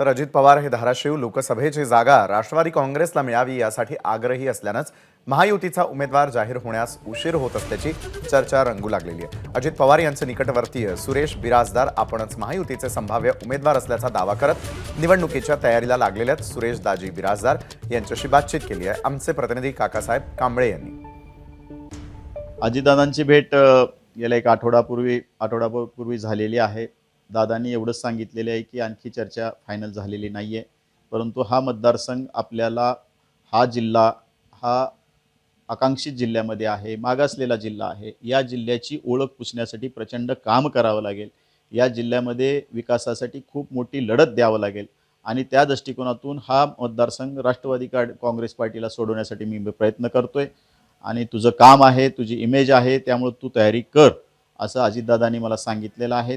तर अजित पवार हे धाराशिव लोकसभेची जागा राष्ट्रवादी काँग्रेसला मिळावी यासाठी आग्रही असल्यानंच महायुतीचा उमेदवार जाहीर होण्यास उशीर होत असल्याची चर्चा रंगू लागलेली आहे. अजित पवार यांचे निकटवर्तीय सुरेश बिराजदार आपणच महायुतीचे संभाव्य उमेदवार असल्याचा दावा करत निवडणुकीच्या तयारीला लागलेल्या सुरेश दाजी बिराजदार. यांच्याशी बातचीत केली आहे आमचे प्रतिनिधी काकासाहेब कांबळे यांनी. अजितदादांची भेट गेल्या एक आठवडापूर्वी आठवडापूर्वी झालेली आहे. दादांनी एवढंच सांगितलेलं आहे की आणखी चर्चा फायनल झालेली नाही आहे परंतु हा मतदारसंघ आपल्याला हा जिल्हा हा आकांक्षित जिल्ह्यामध्ये आहे मागासलेला जिल्हा आहे या जिल्ह्याची ओळख पुसण्यासाठी प्रचंड काम करावं लागेल. या जिल्ह्यामध्ये विकासासाठी खूप मोठी लढत द्यावं लागेल. आणि त्या दृष्टिकोनातून हा मतदारसंघ राष्ट्रवादी का काँग्रेस पार्टीला सोडवण्यासाठी मी प्रयत्न करतोय. आणि तुझं काम आहे तुझी इमेज आहे त्यामुळे तू तयारी कर असं अजितदादांनी मला सांगितलेलं आहे.